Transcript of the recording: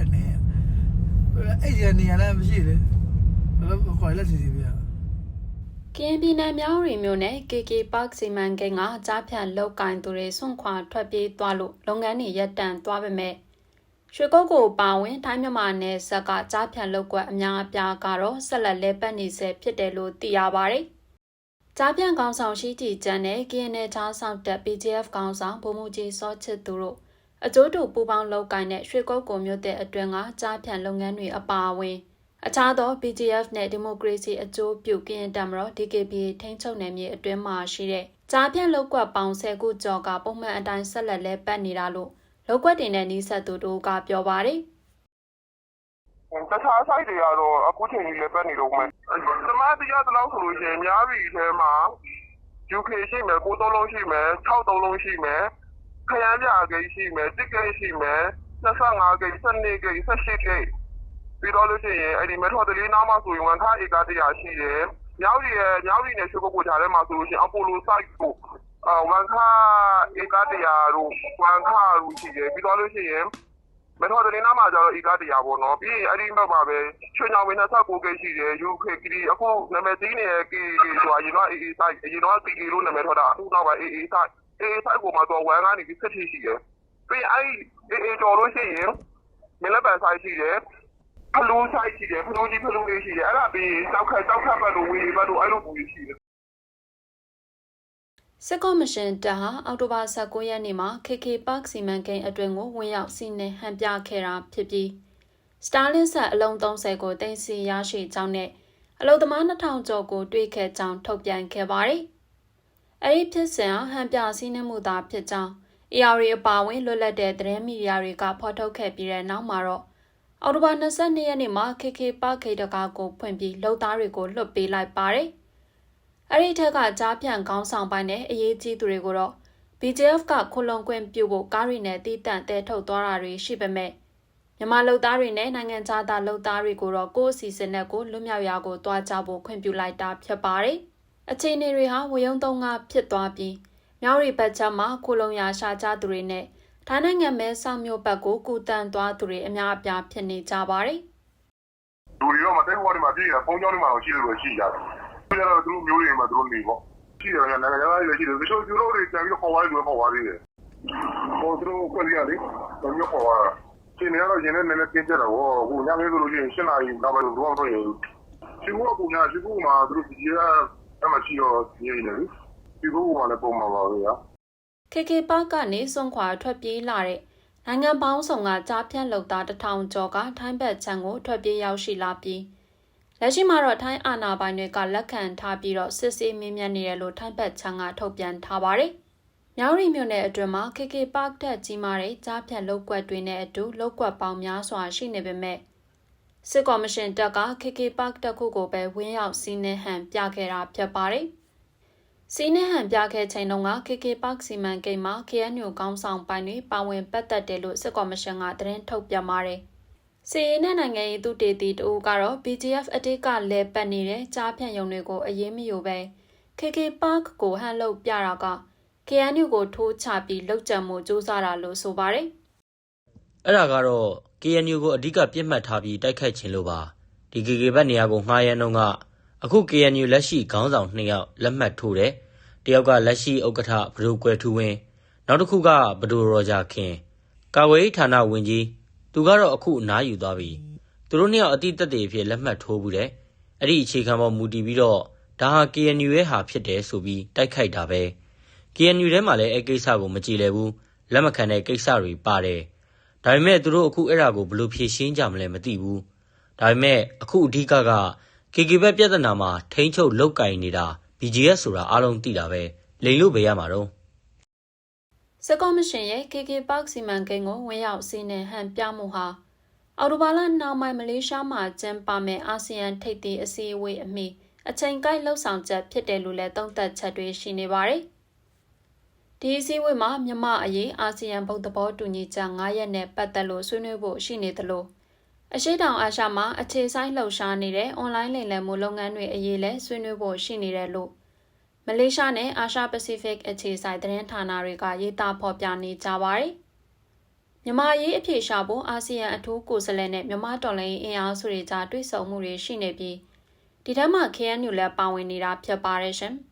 အဲ့နေအဲ့ဒီနေရာလည်းမရှိလေဘယ်လိုခေါ်လဲစီစီပြကရင်ပြည်နယ်မြောက်ရီမြို့နယ် KK Park စီမံကိန်းကကြားဖြတ်လောက်ကင်သူတွေဆွန့်ခွာထွက်ပြေးသွားလို့လုပ်ငန်းတွေရပ်တန့်သွားပေမဲ့ရွှေကုတ်ကိုပါဝင်ထိုင်းမြန်မာနယ်စပ်ကကြားဖြတ်လောက်ကွက်အများအပြားကတော့ဆက်လက်လဲပတ်နေဆဲဖြစ်တယ်လို့သိရပါတယ်။ကြားဖြတ်ကောင်ဆောင်ရှိတီကျန်းနဲ့ KNL ချားဆောင်တက် PGF ကောင်ဆောင်ဗိုလ်မှူးကြီးစောချစ်သူတို့ အကျိုးတူပူပေါင်းလောက်ကင်တဲ့ရွှေကုတ်ကိုမြို့တဲ့အတွင်းကကြားဖြတ်လုပ်ငန်းတွေအပါအဝင်အခြားသော BGF နဲ့ဒီမိုကရေစီအကျိုးပြုကရင်တမတော် DKBA ထိန်းချုပ်နယ်မြေအတွင်းမှာရှိတဲ့ကြားပြန့်လောက်ကွက်ပေါင်း10ခုကျော်ကပုံမှန်အတိုင်းဆက်လက်လဲပတ်နေတာလို့လောက်ကွက်တင်တဲ့နီးစပ်သူတို့ကပြောပါတယ်တခြား site တွေကတော့အခုချိန်ကြီးလည်းပတ်နေတော့မယ်။သမားတရားတလောက်ဆိုလို့ရှိရင်များပြီအဲမှာ UK ရှိမယ်9သုံးလုံးရှိမယ်6သုံးလုံးရှိမယ် ခရမ်းပြဂိတ်ရှိမယ်တစ်ဂိတ်ရှိမယ်25ဂိတ်12ဂိတ်18ဂိတ်ပြီးတော့လို့ရှိရင်အဲ့ဒီမထော်တလေးနားမှာဆိုရင်ဝန်ခဧက100ရှိတယ်။ညောင်ရီရဲ့ညောင်ရီနဲ့ရွှေကုတ်ကိုကြားထဲမှာဆိုလို့ရှိရင်အပိုလို site ကိုအဝန်ခဧက100တို့ဝန်ခတို့ရှိတယ်ပြီးတော့လို့ရှိရင်မထော်တလင်းနားမှာကျတော့ဧကတရားပေါ့နော်ပြီးရင်အဲ့ဒီဘက်မှာပဲချွေညောင်ဝင်း26ကိရှိတယ် UK ကီအခုနာမည်ကြီးနေတဲ့ K K ဆိုတာအရင်တော့ AA site အရင်တော့ KK လို့နာမည်ထော်တာအခုနောက်ပိုင်း AA site AA site ကိုမှတော့ဝမ်ကနေပြီးဆက်ထိရှိတယ်ပြီးရင်အဲ့ AA ကျော်လို့ရှိရင်မင်းလက်ပံ site ရှိတယ်ဖလူး site ရှိတယ်ဖလူးကြီးဖလူးလေးရှိတယ်အဲ့ဒါပြီးတောက်ခတ်တောက်ခတ်ဘက်တို့ဝေဘက်တို့အဲ့လိုပူကြီးရှိတယ်စစ်ကောမရှင်တပ်ဟာအောက်တိုဘာ19ရက်နေ့မှာ KK Park စီမံကိန်းအတွင်းကိုဝင်ရောက်စီးနင်းဟန်ပြခဲ့တာဖြစ်ပြီး Starlink ဆက်အလုံး30ကိုတင်စီရရှိကြောင်းနဲ့အလုံသမား2000ကျော်ကိုတွေ့ခဲ့ကြောင်းထုတ်ပြန်ခဲ့ပါတယ်။ အဲဒီဖြစ်စဉ်ဟာဟန်ပြစီးနင်းမှုသာဖြစ်ကြောင်း AR အပါအဝင်လွတ်လပ်တဲ့သတင်းမီဒီယာတွေကဖော်ထုတ်ခဲ့ပြီးတဲ့နောက်မှာတော့အော်တိုဘာ22ရက်နေ့မှာ KK Park ခေတ္တကာကိုဖွင့်ပြီးလုံသားတွေကိုလွှတ်ပေးလိုက်ပါတယ်။အဲ့ဒီထက်ကကြားဖြန့်ခေါင်းဆောင်ပိုင်းနဲ့အရေးကြီးသူတွေကိုတော့ BJF ကခုလုံခွင့်ပြုဖို့ကားရီနဲ့တီးတန့်တဲထုတ်သွားတာတွေရှိပေမဲ့မြန်မာလုံသားတွေနဲ့နိုင်ငံသားသားလုံသားတွေကိုတော့ကိုယ့်အစီအစဉ်နဲ့ကိုလွတ်မြောက်ရာကိုတွားကြဖို့ခွင့်ပြုလိုက်တာဖြစ်ပါတယ်။ အခြေအနေတွေဟာဝယုံသုံးကဖြစ်သွားပြီးမြောက်ရီဘက်ချက်မှာခုလုံရာရှာကြသူတွေနဲ့ထိုင်းနိုင်ငံမဲဆောက်မြို့ဘက်ကိုကူတန်သွားသူတွေအများအပြားဖြစ်နေကြပါတယ်။လူတွေတော့မတဲဘဝတွေမှာပြည်ရဖုန်းကြောင်းတွေမှာရှိလို့ပဲရှိကြတယ်။ကျတော့သူတို့မျိုးတွေမှာသူတို့နေပေါ့။ရှိတယ်နိုင်ငံသားတွေရှိတယ်တချို့သူတို့တွေတန်ပြီးခေါ်သွားတယ်ခေါ်သွားသေးတယ်။ဟိုသူတို့ခွက်ရလေ။ဘယ်မျိုးခေါ်သွားတာ။ရှင်နေတော့ရှင်နဲ့နည်းနည်းပြင်းကြတော့ဟိုညမေးဆိုလို့ရှိရင်၈နာရီနောက်ပိုင်းတော့တော့ရည်။ရှင်ကကူညာရှင်ကမှသူတို့ဒီက အမှရှိတော့နေနေလေ။ဒီကူကလည်းပုံမှာပါပဲဗျာ။ KK Park ကနေစွန့်ခွာထွက်ပြေးလာတဲ့နိုင်ငံပေါင်းစုံကကြားဖြန့်လုံသားတထောင်ကျော်ကထိုင်းဘက်ခြမ်းကိုထွက်ပြေးရောက်ရှိလာပြီးလက်ရှိမှာတော့ထိုင်းအာဏာပိုင်တွေကလက်ခံထားပြီးတော့စစ်ဆေးမင်းမြတ်နေတယ်လို့ထိုင်းဘက်ခြမ်းကထုတ်ပြန်ထားပါတယ်။မြောက်ရီမြို့နယ်အတွင်းမှာ KK Park တက်ကြီးမားတဲ့ကြားဖြန့်လောက်ကွက်တွေနဲ့အတူလောက်ကွက်ပေါင်းများစွာရှိနေပေမဲ့ စစ်ကော်မရှင်တပ်က KK Park တက်ခုကိုပဲဝင်းရောက်စီးနှင်းဟန်ပြခဲ့တာဖြစ်ပါတယ်။စီးနှဟန်ပြခဲ့ချိန်တုန်းက KK Park စီမံကိန်းမှာ KNU ကောင်းဆောင်ပိုင်းတွေပါဝင်ပတ်သက်တယ်လို့စစ်ကော်မရှင်ကသတင်းထုတ်ပြန်ပါတယ်။စီရင်တဲ့နိုင်ငံရေးသူတေတီတူကတော့ BGF အတိတ်ကလဲပတ်နေတဲ့ကြားဖြန့်ရုံတွေကိုအရေးမယူပဲ KK Park ကိုဟန်လုပ်ပြတာက KNU ကိုထိုးချပြီးလောက်ကျန်မှုစူးစမ်းတာလို့ဆိုပါတယ် အဲ့ဒါကတော့ KNU ကို အဓိကပြစ်မှတ်ထားပြီး တိုက်ခိုက်ခြင်းလို့ပါ ဒီ KK ဘက်နေရာကို ငှားရမ်းတော့ကအခု KNU လက်ရှိခေါင်းဆောင်2ယောက် လက်မှတ်ထိုးတယ်တယောက်က လက်ရှိဥက္ကဋ္ဌဘဒိုကွယ်ထူးဝင်း နောက်တစ်ခုကဘဒိုရောဂျာခင် ကာဝေးဌာနဝင်ကြီး သူကတော့ အခု အနားယူသွားပြီ သူတို့နှစ်ယောက်အတိတက်တွေဖြစ် လက်မှတ်ထိုးဘူးတယ် အဲ့ဒီအခြေခံပေါ်မူတည်ပြီးတော့ ဒါဟာ KNU ရဲ့ဟာဖြစ်တယ်ဆိုပြီး တိုက်ခိုက်တာပဲ KNU ထဲမှာလည်း အဲ့ကိစ္စကို မကြည်လည်ဘူး လက်မခံတဲ့ကိစ္စတွေပါတယ် ဒါပေမဲ့သူတို့အခုအဲ့ဒါကိုဘယ်လိုဖြေရှင်းကြမလဲမသိဘူးဒါပေမဲ့အခုအဓိကက KK ဘက်ပြဿနာမှာထိန်းချုပ်လောက်ကင်နေတာ BGS ဆိုတာအားလုံးသိတာပဲလိန်လို့ပဲရမှာတော့။စစ်ကော်မရှင်ရဲ့ KK Park စီမံကိန်းကိုဝင်ရောက်စီးနှင်ဟန်ပြမှုဟာအော်တိုဘာလနောက်ပိုင်းမလေးရှားမှာကျင်းပမဲ့အာဆီယံထိပ်သီးအစည်းအဝေးအမီအချိန်ကိုက်လှုပ်ဆောင်ချက်ဖြစ်တယ်လို့လည်းသုံးသပ်ချက်တွေရှိနေပါတယ်။ ဒီအစည်းအဝေးမှာမြန်မာအရေးအာဆီယံဘုတ်သဘောတူညီချက်9ရက်နဲ့ပတ်သက်လို့ဆွေးနွေးဖို့ရှိနေသလိုအရှိတောင်အာရှမှာအခြေဆိုင်လှုပ်ရှားနေတဲ့ online လိမ်လည်မှုလုပ်ငန်းတွေအရေးလည်းဆွေးနွေးဖို့ရှိနေတယ်လို့မလေးရှားနဲ့အာရှပစိဖိတ်အခြေဆိုင်သတင်းဌာနတွေကရေးသားဖော်ပြနေကြပါတယ်။မြန်မာရေးအဖြေရှာဖို့အာဆီယံအထူးကိုယ်စားလှယ်နဲ့မြန်မာတော်လှန်ရေးအင်အားစုတွေကြားတွေ့ဆုံမှုတွေရှိနေပြီးဒီထက်မှ KNU လည်းပါဝင်နေတာဖြစ်ပါတယ်ရှင်။